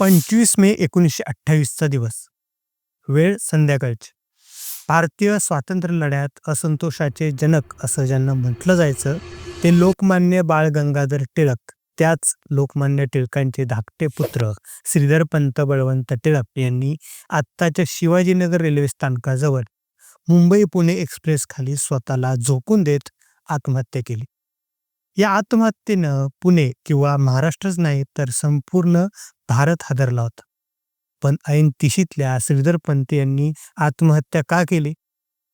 पंचवीस मे एकोणीसशे अठ्ठावीसचा दिवस. वेळ संध्याकाळची. भारतीय स्वातंत्र्य लढ्यात असंतोषाचे जनक असं ज्यांना म्हटलं जायचं ते लोकमान्य बाळ गंगाधर टिळक त्याच लोकमान्य टिळकांचे धाकटे पुत्र श्रीधरपंत बळवंत टिळक यांनी आत्ताच्या शिवाजीनगर रेल्वे स्थानकाजवळ मुंबई पुणे एक्सप्रेस खाली स्वतःला झोकून देत आत्महत्या केली. या आत्महत्येनं पुणे किंवा महाराष्ट्रच नाही तर संपूर्ण भारत हादरला होता. पण ऐन तिशीतल्या श्रीधर पंत यांनी आत्महत्या का केली?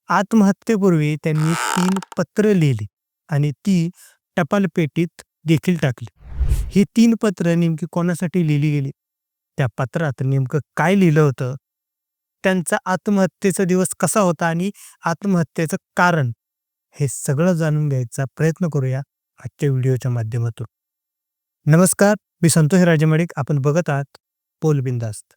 आत्महत्येपूर्वी त्यांनी तीन पत्र लिहिली आणि ती टपाल पेटीत देखील टाकली. ही तीन पत्र नेमकी कोणासाठी लिहिली गेली? त्या पत्रात नेमकं काय लिहिलं होतं? त्यांचा आत्महत्येचा दिवस कसा होता आणि आत्महत्येचं कारण? हे सगळं जाणून घ्यायचा प्रयत्न करूया आजच्या व्हिडिओच्या माध्यमातून. नमस्कार मी संतोष राजेमाडिक. आपण बघत आहात पोल बिंदास्त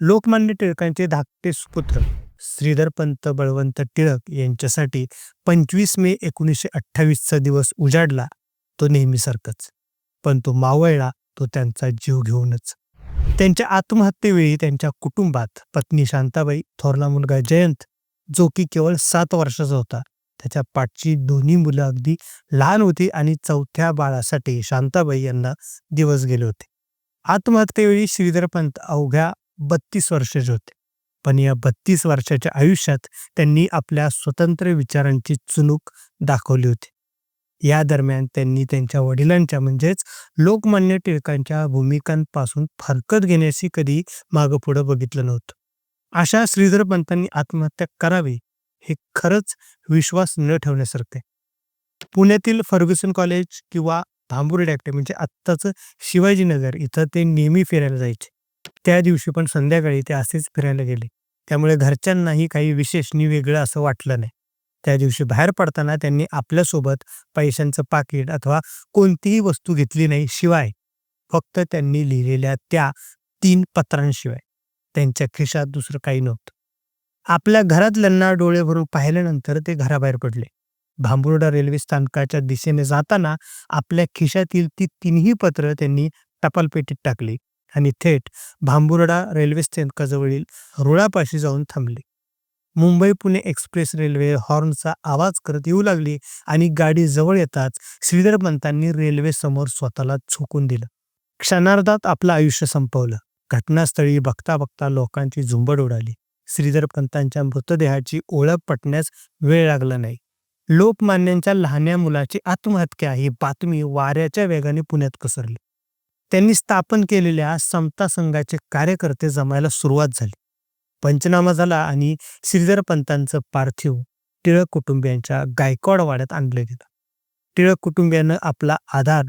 लोकमान्य टिळकांचे धाकटे सुपुत्र श्रीधरपंत बळवंत टिळक यांच्यासाठी पंचवीस मे एकोणीसशे अठ्ठावीसचा दिवस उजाडला तो नेहमीसारखंच पण तो मावळला तो त्यांचा जीव घेऊनच. त्यांच्या आत्महत्येवेळी त्यांच्या कुटुंबात पत्नी शांताबाई थोरला मुलगा जयंत जो की केवळ सात वर्षाचा होता त्याच्या पाठची दोन्ही मुलं अगदी लहान होती आणि चौथ्या बाळासाठी शांताबाई यांना दिवस गेले होते. आत्महत्येवेळी श्रीधरपंत अवघ्या बत्तीस वर्षाचे होते. पण या बत्तीस वर्षाच्या आयुष्यात त्यांनी आपल्या स्वतंत्र विचारांची चुणूक दाखवली होती. या दरम्यान त्यांनी त्यांच्या वडिलांच्या म्हणजेच लोकमान्य टिळकांच्या भूमिकांपासून फरकत घेण्याशी कधी मागं पुढं बघितलं नव्हतं. अशा श्रीधर पंतांनी आत्महत्या करावी हे खरंच विश्वास न ठेवण्यासारखे पुण्यातील फर्ग्युसन कॉलेज किंवा भांबुर्डे अॅक्टे म्हणजे आत्ताचं शिवाजीनगर इथं ते नेहमी फिरायला जायचे. त्या दिवशी पण संध्याकाळी ते असेच फिरायला गेले. त्यामुळे घरच्यांनाही काही विशेष नि वेगळं असं वाटलं नाही. त्या दिवशी बाहेर पडताना त्यांनी आपल्यासोबत पैशांचं पाकिट अथवा कोणतीही वस्तू घेतली नाही शिवाय फक्त त्यांनी लिहिलेल्या त्या तीन पत्रांशिवाय. त्यांच्या खिशात दुसरं काही नव्हतं. आपल्या घरातल्यांना डोळे भरून पाहिल्यानंतर ते घराबाहेर पडले. भांबुर्डा रेल्वे स्थानकाच्या दिशेने जाताना आपल्या खिशातील ती तिन्ही पत्र त्यांनी टपालपेटीत टाकली आणि थेट भांबुर्डा रेल्वे स्थानकाजवळील रुळापाशी जाऊन थांबले. मुंबई पुणे एक्सप्रेस रेल्वे हॉर्नचा आवाज करत येऊ लागली आणि गाडी जवळ येताच श्रीधर पंतांनी रेल्वे समोर स्वतःला झोकून दिलं. क्षणार्धात आपलं आयुष्य संपवलं. घटनास्थळी बघता बघता लोकांची झुंबड उडाली. श्रीधर पंतांच्या मृतदेहाची ओळख पटण्यास वेळ लागला नाही. लोकमान्यांच्या लहान्या मुलाची आत्महत्या ही बातमी वाऱ्याच्या वेगाने पुण्यात पसरली. त्यांनी स्थापन केलेल्या समता संघाचे कार्यकर्ते जमायला सुरुवात झाली. पंचनामा झाला आणि श्रीधर पंतांचं पार्थिव टिळक कुटुंबियांच्या गायकवाड वाड्यात आणलं गेलं. टिळक कुटुंबियानं आपला आधार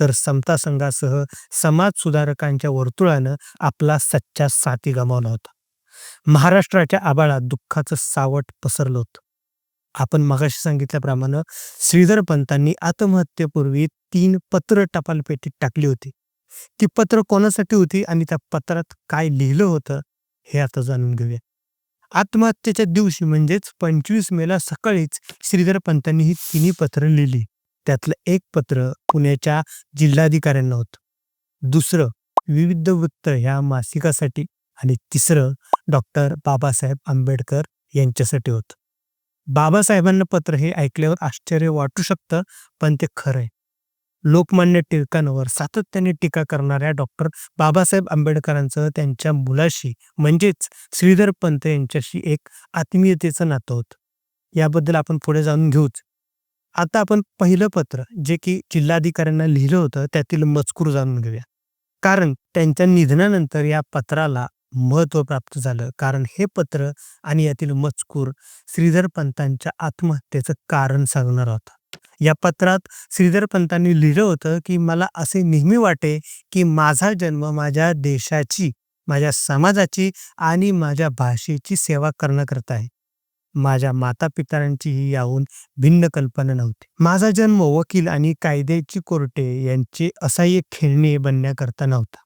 तर समता संघासह समाज सुधारकांच्या वर्तुळानं आपला सच्चा साथी गमावला होता. महाराष्ट्राच्या आबाळात दुःखाचं सावट पसरलं होतं. आपण मगाशी सांगितल्याप्रमाणे श्रीधर पंतांनी आत्महत्येपूर्वी तीन पत्र टपाल पेटीत टाकली होती. ती पत्र कोणासाठी होती आणि त्या पत्रात काय लिहिलं होतं हे आता जाणून घेऊया. आत्महत्येच्या दिवशी म्हणजेच पंचवीस मेला सकाळीच श्रीधर पंतांनी ही तिन्ही पत्र लिहिली. त्यातलं एक पत्र पुण्याच्या जिल्हाधिकाऱ्यांना होतं. दुसरं विविध वृत्त ह्या मासिकासाठी आणि तिसरं डॉक्टर बाबासाहेब आंबेडकर यांच्यासाठी होतं. बाबासाहेबांना पत्र हे ऐकल्यावर आश्चर्य वाटू शकतं पण ते खरं आहे लोकमान्य टिळकांवर सातत्याने टीका करणाऱ्या डॉक्टर बाबासाहेब आंबेडकरांचं त्यांच्या मुलाशी म्हणजेच श्रीधर पंत यांच्याशी एक आत्मीयतेचं नातं होतं. याबद्दल आपण पुढे जाणून घेऊच. आता आपण पहिलं पत्र जे की जिल्हाधिकाऱ्यांना लिहिलं होतं त्यातील मजकूर जाणून घेऊया. कारण त्यांच्या निधनानंतर या पत्राला महत्त्व प्राप्त झालं. कारण हे पत्र आणि यातील मजकूर श्रीधर पंतांच्या आत्महत्येचं कारण सांगणार होता. या पत्रात श्रीधर पंतांनी लिहिलं होतं की मला असे नेहमी वाटे की माझा जन्म माझ्या देशाची माझ्या समाजाची आणि माझ्या भाषेची सेवा करण्याकरता आहे. माझ्या माता पितरांचीही याहून भिन्न कल्पना नव्हती. माझा जन्म वकील आणि कायद्याची कोर्टे यांचे असह्य खेळणे बनण्याकरता नव्हता.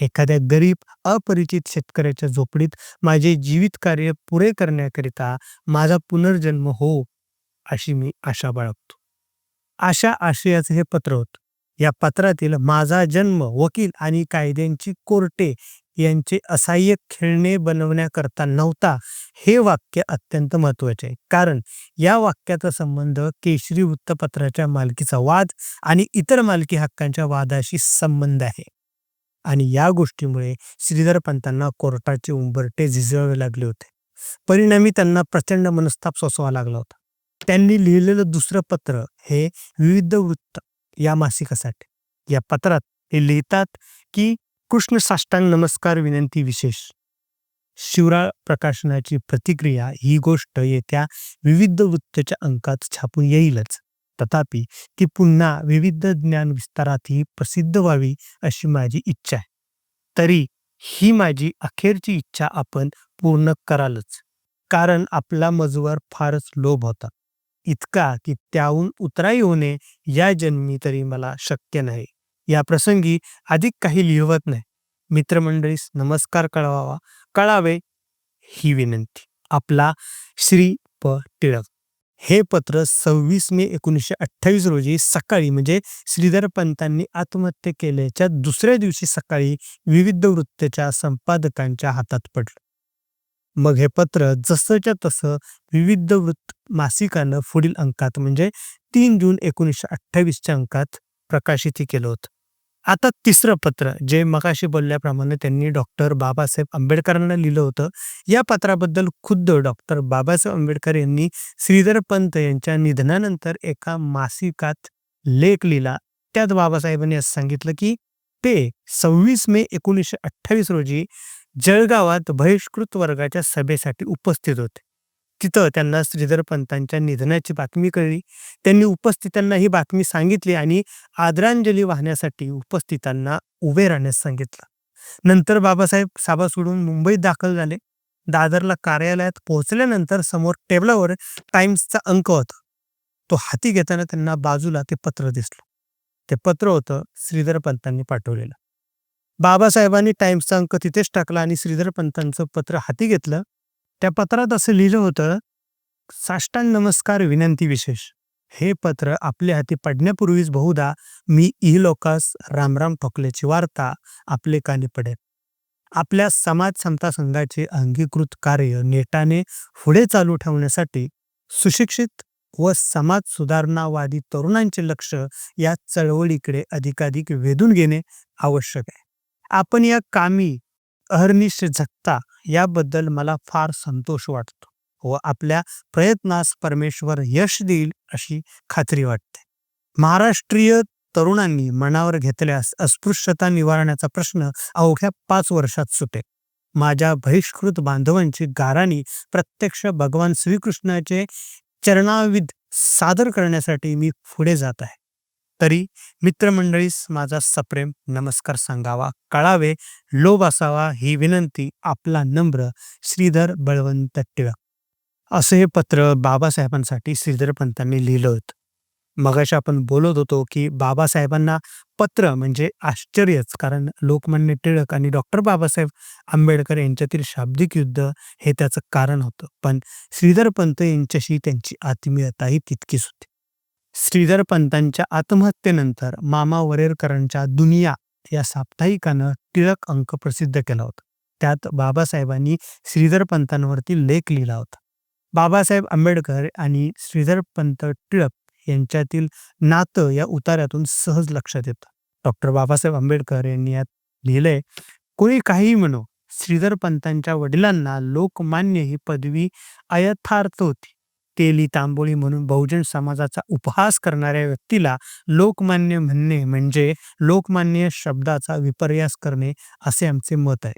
एखाद्या गरीब अपरिचित शेतकऱ्याच्या झोपडीत माझे जीवित कार्य पुरे करण्याकरिता माझा पुनर्जन्म हो अशी मी आशा बाळगतो. अशा आशयाचं हे पत्र होतं. या पत्रातील माझा जन्म वकील आणि कायद्यांची कोर्टे यांचे असहाय्य खेळणे बनवण्याकरता नव्हता हे वाक्य अत्यंत महत्त्वाचे आहे. कारण या वाक्याचा संबंध केशरी वृत्तपत्राच्या मालकीचा वाद आणि इतर मालकी हक्कांच्या वादाशी संबंध आहे. आणि या गोष्टीमुळे श्रीधर पंतांना कोर्टाचे उंबरटे झिजवावे लागले होते. परिणामी त्यांना प्रचंड मनस्ताप सोसवा लागला होता. त्यांनी लिहिलेलं दुसरं पत्र हे विविध वृत्त या मासिकासाठी. या पत्रात ते लिहितात की कृष्ण साष्टांग नमस्कार विनंती विशेष. शिवराळ प्रकाशनाची प्रतिक्रिया ही गोष्ट येत्या विविध वृत्तच्या अंकात छापून येईलच. तथापि ती पुन्हा विविध ज्ञान विस्तारातही प्रसिद्ध व्हावी अशी माझी इच्छा आहे. तरी ही माझी अखेरची इच्छा आपण पूर्ण करालच. कारण आपला मजवर फारच लोभ होता. इतका की त्याहून उतराई होणे या जन्मी तरी मला शक्य नाही. या प्रसंगी अधिक काही लिहवत नाही. मित्रमंडळीस नमस्कार कळवावा. कळावे ही विनंती. आपला श्री. प. टिळक. हे पत्र सव्वीस मे एकोणीसशे अठ्ठावीस रोजी सकाळी म्हणजे श्रीधर पंतांनी आत्महत्या केल्याच्या दुसऱ्या दिवशी सकाळी विविध वृत्तच्या संपादकांच्या हातात पडलं. मग हे पत्र जसंच्या तसं विविध वृत्त मासिकानं पुढील अंकात म्हणजे तीन जून एकोणीसशे अठ्ठावीसच्या अंकात प्रकाशित केलं होतं. आता तिसरं पत्र जे मगाशी बोलल्याप्रमाणे त्यांनी डॉक्टर बाबासाहेब आंबेडकरांना लिहिलं होतं. या पत्राबद्दल खुद्द डॉक्टर बाबासाहेब आंबेडकर यांनी श्रीधर पंत यांच्या निधनानंतर एका मासिकात लेख लिहिला. त्यात बाबासाहेबांनी असं सांगितलं की ते सव्वीस मे एकोणीसशे अठ्ठावीस रोजी जळगावात बहिष्कृत वर्गाच्या सभेसाठी उपस्थित होते. तिथं त्यांना श्रीधर पंतांच्या निधनाची बातमी कळली. त्यांनी उपस्थितांना ही बातमी सांगितली आणि आदरांजली वाहण्यासाठी उपस्थितांना उभे राहण्यास सांगितलं. नंतर बाबासाहेब साबा सोडून मुंबईत दाखल झाले. दादरला कार्यालयात पोहोचल्यानंतर समोर टेबलावर टाइम्सचा अंक होता. तो हाती घेताना त्यांना बाजूला ते पत्र दिसलं. ते पत्र होतं श्रीधर पंतांनी पाठवलेलं. बाबासाहेबांनी टाइम्सचा अंक तिथेच टाकला आणि श्रीधर पंतांचं पत्र हाती घेतलं. त्या पत्रात असं लिहिलं होतं साष्टांग नमस्कार विनंती विशेष. हे पत्र आपल्या हाती पडण्यापूर्वीच बहुधा मी इहलोकास रामराम ठोकल्याची वार्ता आपले कानी पडेल. आपल्या समाज समता संघाचे अंगीकृत कार्य नेटाने पुढे चालू ठेवण्यासाठी सुशिक्षित व समाज सुधारणावादी तरुणांचे लक्ष या चळवळीकडे अधिकाधिक वेधून घेणे आवश्यक आहे. आपण या कामी अहर्निश झगता याबद्दल मला फार संतोष वाटतो व आपल्या प्रयत्नास परमेश्वर यश देईल अशी खात्री वाटते. महाराष्ट्रीय तरुणांनी मनावर घेतल्यास अस्पृश्यता निवारण्याचा प्रश्न अवघ्या पाच वर्षात सुटे माझ्या बहिष्कृत बांधवांची गाराणी प्रत्यक्ष भगवान श्रीकृष्णाचे चरणाविध सादर करण्यासाठी मी पुढे जात आहे. तरी मित्रमंडळीस माझा सप्रेम नमस्कार सांगावा कळावे लोभ असावा ही विनंती आपला नम्र श्रीधर बळवंत टिळक. असं हे पत्र बाबासाहेबांसाठी श्रीधर पंतांनी लिहिलं होतं. मगाशी आपण बोलत होतो की बाबासाहेबांना पत्र म्हणजे आश्चर्यच कारण लोकमान्य टिळक आणि डॉक्टर बाबासाहेब आंबेडकर यांच्यातील शाब्दिक युद्ध हे त्याचं कारण होतं. पण श्रीधर पंत यांच्याशी त्यांची आत्मीयताही तितकीच होती. श्रीधर पंतांच्या आत्महत्येनंतर मामा वरेरकरांच्या दुनिया या साप्ताहिकानं टिळक अंक प्रसिद्ध केला होता. त्यात बाबासाहेबांनी श्रीधर पंतांवरती लेख लिहिला होता. बाबासाहेब आंबेडकर आणि श्रीधर पंत टिळक यांच्यातील नातं या उतार्यातून सहज लक्षात येतं. डॉक्टर बाबासाहेब आंबेडकर यांनी यात लिहिलंय कोणी काहीही म्हणो श्रीधर पंतांच्या वडिलांना लोकमान्य ही पदवी अयथार्थ होती. तेली तांबोळी म्हणून बहुजन समाजाचा उपहास करणाऱ्या व्यक्तीला लोकमान्य म्हणणे म्हणजे लोकमान्य शब्दाचा विपर्यास करणे असे आमचे मत आहे.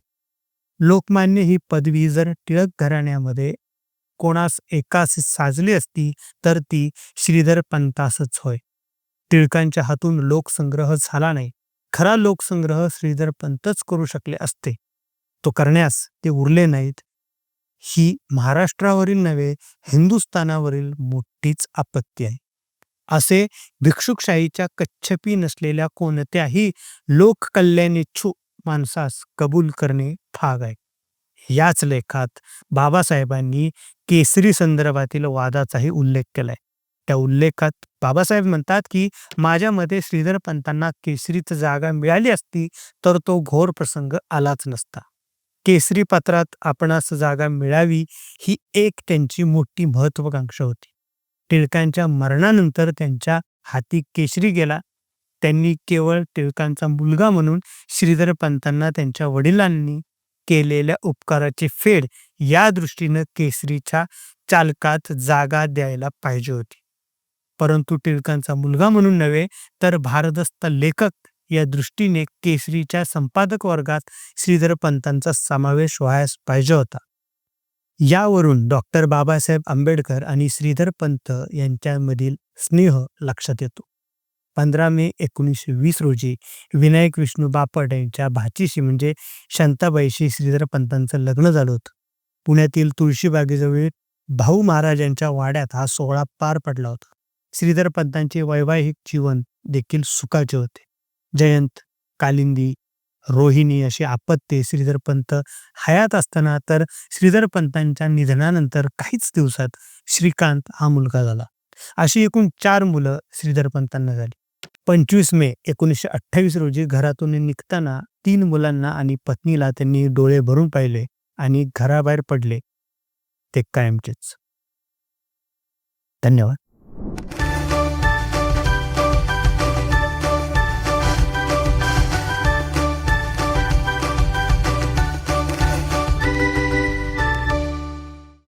लोकमान्य ही पदवी जर टिळक घराण्यामध्ये कोणास एकास साजली असती तर ती श्रीधर पंतासच होय. टिळकांच्या हातून लोकसंग्रह झाला नाही. खरा लोकसंग्रह श्रीधर पंतच करू शकले असते. तो करण्यास ते उरले नाहीत. ही महाराष्ट्रावरील नव्हे हिंदुस्थानावरील मोठीच आपत्ती आहे. असे भिक्षुकशाहीच्या कच्छपी नसलेल्या कोणत्याही लोककल्याणेच्छू माणसास कबूल करणे भाग आहे. याच लेखात बाबासाहेबांनी केसरी संदर्भातील वादाचाही उल्लेख केलाय. त्या उल्लेखात बाबासाहेब म्हणतात की माझ्या मते श्रीधर पंतांना केसरीत जागा मिळाली असती तर तो घोर प्रसंग आलाच नसता. केसरी पत्रात आपणास जागा मिळावी ही एक त्यांची मोठी महत्वाकांक्षा होती. टिळकांच्या मरणानंतर त्यांच्या हाती केसरी गेला. त्यांनी केवळ टिळकांचा मुलगा म्हणून श्रीधर पंतांना त्यांच्या वडिलांनी केलेल्या उपकाराची फेड या दृष्टीनं केसरीच्या चालकात जागा द्यायला पाहिजे होती. परंतु टिळकांचा मुलगा म्हणून नव्हे तर भारदस्त लेखक या दृष्टीने केसरीच्या संपादक वर्गात श्रीधर पंतांचा समावेश व्हायस पाहिजे होता. यावरून डॉक्टर बाबासाहेब आंबेडकर आणि श्रीधर पंत यांच्यामधील स्नेह लक्षात येतो. पंधरा मे एकोणीसशे वीस रोजी विनायक विष्णू बापट यांच्या भाचीशी म्हणजे शांताबाईशी श्रीधर पंतांचं लग्न झालं होतं. पुण्यातील तुळशीबागेजवळ भाऊ महाराजांच्या वाड्यात हा सोहळा पार पडला होता. श्रीधर पंतांचे वैवाहिक जीवन देखील सुखाचे होते. जयंत कालिंदी रोहिणी अशी आपत्ती श्रीधर पंत. हयात असताना तर श्रीधर पंतांच्या निधनानंतर काहीच दिवसात श्रीकांत हा मुलगा झाला. अशी एकूण चार मुलं श्रीधर पंतांना झाली. पंचवीस मे एकोणीसशे अठ्ठावीस रोजी घरातून निघताना तीन मुलांना आणि पत्नीला त्यांनी डोळे भरून पाहिले आणि घराबाहेर पडले. ते कायमचेच. धन्यवाद.